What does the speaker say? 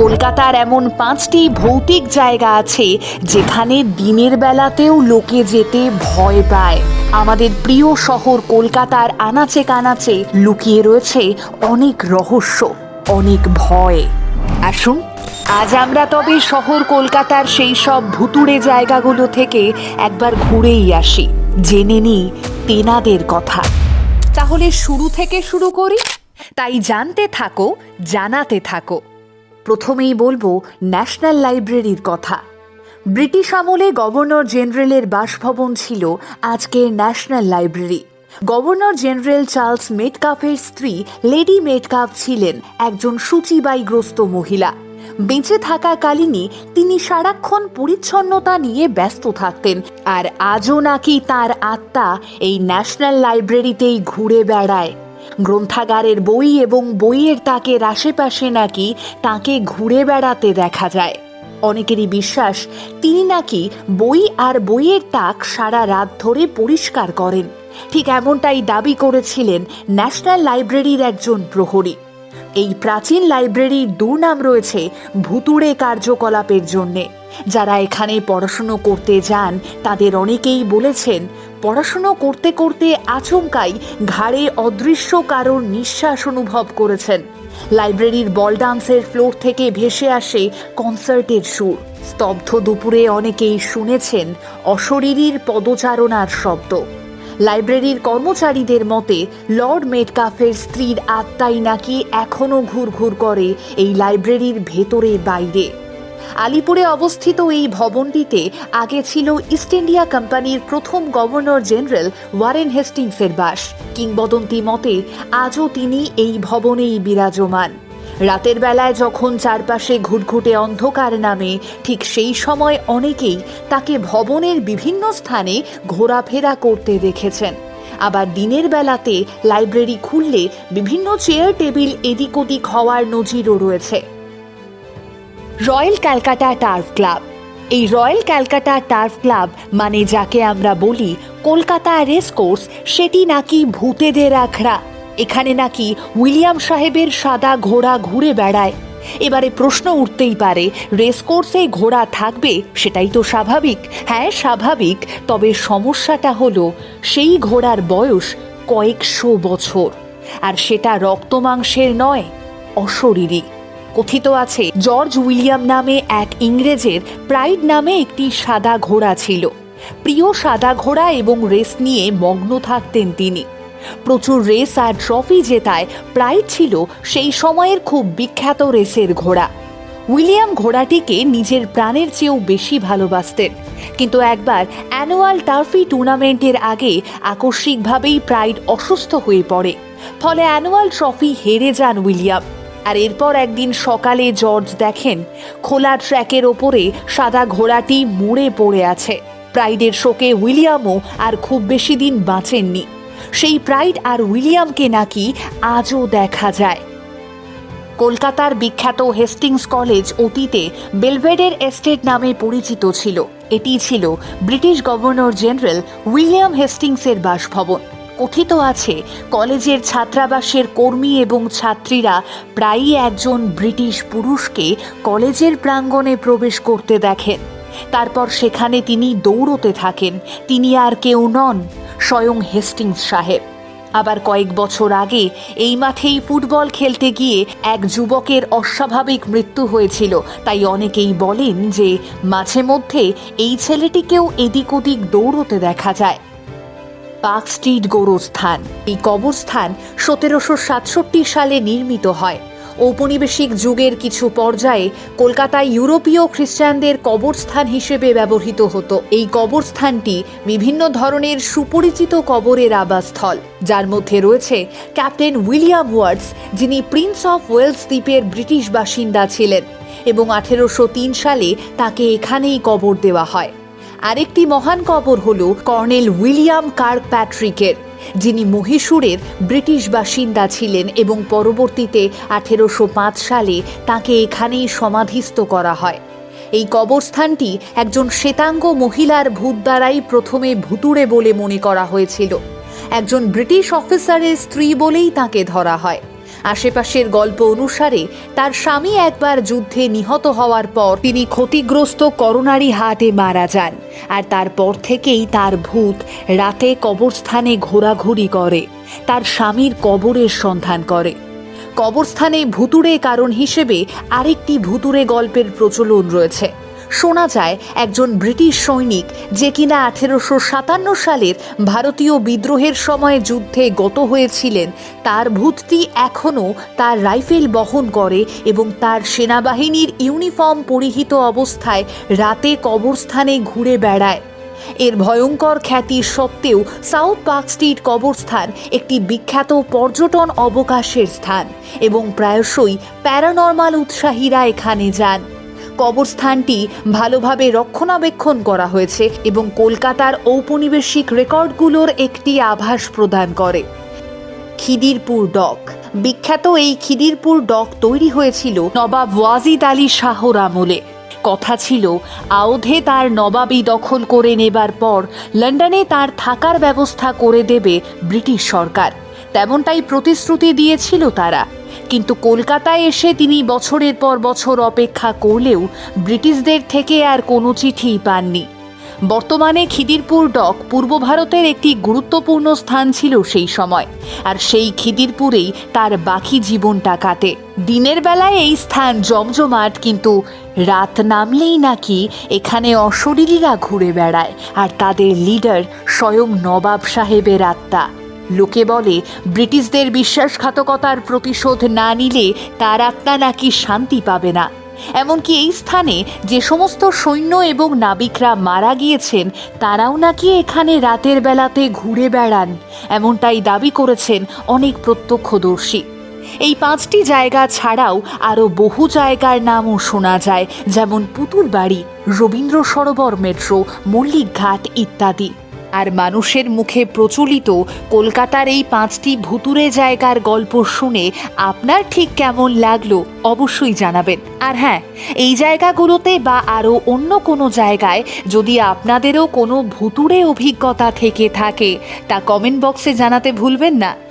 কলকাতার এমন পাঁচটি ভৌতিক জায়গা আছে যেখানে দিনের বেলাতেও লোকে যেতে ভয় পায়। আমাদের প্রিয় শহর কলকাতার আনাচে কানাচে লুকিয়ে রয়েছে অনেক রহস্য, অনেক ভয়। আসুন, আজ আমরা তবে শহর কলকাতার সেই সব ভুতুড়ে জায়গাগুলো থেকে একবার ঘুরেই আসি। জেনে নিই তেনাদের কথা। তাহলে শুরু থেকে শুরু করি? তাই জানতে থাকো, জানাতে থাকো। প্রথমেই বলব ন্যাশনাল লাইব্রেরির কথা। ব্রিটিশ আমলে গভর্নর জেনারেলের বাসভবন ছিল আজকের National Library. Governor General Charles মেটকাফের স্ত্রী লেডি মেটকাফ ছিলেন একজন সূচিবাইগ্রস্ত মহিলা। বেঁচে থাকাকালীনই তিনি সারাক্ষণ পরিচ্ছন্নতা নিয়ে ব্যস্ত থাকতেন আর আজও নাকি তার আত্মা এই ন্যাশনাল লাইব্রেরিতেই ঘুরে বেড়ায়। গ্রন্থাগারের বই এবং বইয়ের তাকের আশেপাশে নাকি তাকে ঘুরে বেড়াতে দেখা যায়। অনেকেরই বিশ্বাস, তিনি নাকি বই আর বইয়ের তাক সারা রাত ধরে পরিষ্কার করেন। ঠিক এমনটাই দাবি করেছিলেন ন্যাশনাল লাইব্রেরির একজন প্রহরী। এই প্রাচীন লাইব্রেরির দুর্নাম রয়েছে ভুতুড়ে কার্যকলাপের জন্যে। যারা এখানে পড়াশুনো করতে যান, তাদের অনেকেই বলেছেন, পড়াশুনো করতে করতে আচমকাই ঘাড়ে অদৃশ্য কারোর নিঃশ্বাস অনুভব করেছেন। লাইব্রেরির বল ডান্সের ফ্লোর থেকে ভেসে আসে কনসার্টের সুর। স্তব্ধ দুপুরে অনেকেই শুনেছেন অশরীরীর পদচারণার শব্দ। লাইব্রেরির কর্মচারীদের মতে, লর্ড মেটকাফের স্ত্রীর আত্মাই নাকি এখনও ঘুরঘুর করে এই লাইব্রেরির ভেতরে বাইরে। আলিপুরে অবস্থিত এই ভবনটিতে আগে ছিল ইস্ট ইন্ডিয়া কোম্পানির প্রথম গভর্নর জেনারেল ওয়ারেন হেস্টিংসের বাস। কিংবদন্তি মতে, আজও তিনি এই ভবনেই বিরাজমান। রাতের বেলায় যখন চারপাশে ঘুটঘুটে অন্ধকার নামে, ঠিক সেই সময় অনেকেই তাকে ভবনের বিভিন্ন স্থানে ঘোরাফেরা করতে দেখেছেন। আবার দিনের বেলাতে লাইব্রেরি খুললে বিভিন্ন চেয়ার, টেবিল এদিক ওদিক হওয়ার নজিরও রয়েছে। Royal Calcutta Turf Club. এই রয়্যাল ক্যালকাটা টার্ফ ক্লাব মানে যাকে আমরা বলি, কলকাতা রেস কোর্স, সেটি নাকি ভূতেদের আখড়া। এখানে নাকি উইলিয়াম সাহেবের সাদা ঘোড়া ঘুরে বেড়ায়। এবারে প্রশ্ন উঠতেই পারে, রেস কোর্সে ঘোড়া থাকবে সেটাই তো স্বাভাবিক। হ্যাঁ স্বাভাবিক, তবে সমস্যাটা হলো সেই ঘোড়ার বয়স কয়েকশো বছর। আর সেটা রক্তমাংসের নয়, অশরীরী। কথিত আছে, জর্জ উইলিয়াম নামে এক ইংরেজের প্রাইড নামে একটি সাদা ঘোড়া ছিল। প্রিয় সাদা ঘোড়া এবং রেস নিয়ে মগ্ন থাকতেন তিনি। প্রচুর রেস আর ট্রফি জেতায় প্রাইড ছিল সেই সময়ের খুব বিখ্যাত রেসের ঘোড়া। উইলিয়াম ঘোড়াটিকে নিজের প্রাণের চেয়েও বেশি ভালোবাসতেন। কিন্তু একবার অ্যানুয়াল টার্ফি টুর্নামেন্টের আগে আকস্মিকভাবেই প্রাইড অসুস্থ হয়ে পড়ে। ফলে অ্যানুয়াল ট্রফি হেরে যান উইলিয়াম। আর এরপর একদিন সকালে জর্জ দেখেন, খোলা ট্র্যাকের ওপরে সাদা ঘোড়াটি মুড়ে পড়ে আছে। প্রাইডের শোকে উইলিয়ামও আর খুব বেশি দিন বাঁচেননি। সেই প্রাইড আর উইলিয়ামকে নাকি আজও দেখা যায়। কলকাতার বিখ্যাত হেস্টিংস কলেজ অতীতে বেলভেডের এস্টেট নামে পরিচিত ছিল। এটি ছিল ব্রিটিশ গভর্নর জেনারেল উইলিয়াম হেস্টিংসের বাসভবন। কথিত আছে, কলেজের ছাত্রাবাসের কর্মী এবং ছাত্রীরা প্রায়ই একজন ব্রিটিশ পুরুষকে কলেজের প্রাঙ্গণে প্রবেশ করতে দেখেন। তারপর সেখানে তিনি দৌড়তে থাকেন। তিনি আর কেউ নন। স্বয়ং হেস্টিংস সাহেব। আবার কয়েক বছর আগে এই মাঠেই ফুটবল খেলতে গিয়ে এক যুবকের অস্বাভাবিক মৃত্যু হয়েছিল। তাই অনেকেই বলেন যে মাঝে মধ্যে এই ছেলেটিকেও এদিক ওদিক দৌড়তে দেখা যায়। পার্ক স্ট্রিট গোরস্থান। এই কবরস্থান সতেরোশো সাতষট্টি সালে নির্মিত হয়। ঔপনিবেশিক যুগের কিছু পর্যায়ে কলকাতায় ইউরোপীয় খ্রিস্টানদের কবরস্থান হিসেবে ব্যবহৃত হতো। এই কবরস্থানটি বিভিন্ন ধরনের সুপরিচিত কবরের আবাসস্থল। যার মধ্যে রয়েছে ক্যাপ্টেন উইলিয়াম ওয়ার্ডস, যিনি প্রিন্স অফ ওয়েলস দ্বীপের ব্রিটিশ বাসিন্দা ছিলেন এবং আঠেরোশো তিন সালে তাকে এখানেই কবর দেওয়া হয়। আরেকটি মহান কবর হল কর্নেল উইলিয়াম কার্ক প্যাট্রিকের যিনি মহীশূরের ব্রিটিশ বাসিন্দা ছিলেন এবং পরবর্তীতে আঠেরোশো পাঁচ সালে তাকে এখানেই সমাধিস্থ করা হয়। এই কবরস্থানটি একজন শ্বেতাঙ্গ মহিলার ভূত দ্বারাই প্রথমে ভুতুড়ে বলে মনে করা হয়েছিল। একজন ব্রিটিশ অফিসারের স্ত্রী বলেই তাকে ধরা হয়। আশেপাশের গল্প অনুসারে তার স্বামী একবার যুদ্ধে নিহত হওয়ার পর তিনি ক্ষতিগ্রস্ত করোনারি হাটে মারা যান আর তারপর থেকেই তার ভূত রাতে কবরস্থানে ঘোরাঘুরি করে, তার স্বামীর কবরের সন্ধান করে। কবরস্থানে ভুতুড়ে কারণ হিসেবে আরেকটি ভুতুড়ে গল্পের প্রচলন রয়েছে। শোনা যায়, একজন ব্রিটিশ সৈনিক যে কিনা আঠেরোশো সাতান্ন সালের ভারতীয় বিদ্রোহের সময় যুদ্ধে গত হয়েছিলেন, তার ভূতটি এখনও তার রাইফেল বহন করে এবং তার সেনাবাহিনীর ইউনিফর্ম পরিহিত অবস্থায় রাতে কবরস্থানে ঘুরে বেড়ায়। এর ভয়ঙ্কর খ্যাতি সত্ত্বেও সাউথ পার্ক স্ট্রিট কবরস্থান একটি বিখ্যাত পর্যটন অবকাশের স্থান এবং প্রায়শই প্যারানর্মাল উৎসাহীরা এখানে যান। কবরস্থানটি ভালোভাবে রক্ষণাবেক্ষণ করা হয়েছে এবং কলকাতার ঔপনিবেশিক রেকর্ডগুলোর একটি আভাস প্রদান করে। খিদিরপুর ডক। বিখ্যাত এই খিদিরপুর ডক তৈরি হয়েছিল নবাব ওয়াজিদ আলী শাহর আমলে। কথা ছিল আওধে তার নবাবি দখল করে নেবার পর লন্ডনে তার থাকার ব্যবস্থা করে দেবে ব্রিটিশ সরকার। তেমনটাই প্রতিশ্রুতি দিয়েছিল তারা। কিন্তু কলকাতায় এসে তিনি বছরের পর বছর অপেক্ষা করলেও ব্রিটিশদের থেকে আর কোনো চিঠিই পাননি। বর্তমানে খিদিরপুর ডক পূর্ব ভারতের একটি গুরুত্বপূর্ণ স্থান ছিল সেই সময়, আর সেই খিদিরপুরেই তার বাকি জীবনটা কাটে। দিনের বেলায় এই স্থান জমজমাট, কিন্তু রাত নামলেই নাকি এখানে অশরীরীরা ঘুরে বেড়ায়, আর তাদের লিডার স্বয়ং নবাব সাহেবের আত্মা। লোকে বলে, ব্রিটিশদের বিশ্বাসঘাতকতার প্রতিশোধ না নিলে তার আত্মা নাকি শান্তি পাবে না। এমনকি এই স্থানে যে সমস্ত সৈন্য এবং নাবিকরা মারা গিয়েছেন, তারাও নাকি এখানে রাতের বেলাতে ঘুরে বেড়ান। এমনটাই দাবি করেছেন অনেক প্রত্যক্ষদর্শী। এই পাঁচটি জায়গা ছাড়াও আরও বহু জায়গার নামও শোনা যায়, যেমন পুতুল বাড়ি রবীন্দ্র সরোবর মেট্রো মল্লিক ঘাট ইত্যাদি। আর মানুষের মুখে প্রচলিত কলকাতার এই পাঁচটি ভুতুরে জায়গার গল্প শুনে আপনার ঠিক কেমন লাগল অবশ্যই জানাবেন। আর হ্যাঁ এই জায়গাগুলোতে বা আরও অন্য কোনো জায়গায় যদি আপনাদেরও কোনো ভুতুরে অভিজ্ঞতা থেকে থাকে, তা কমেন্ট বক্সে জানাতে ভুলবেন না।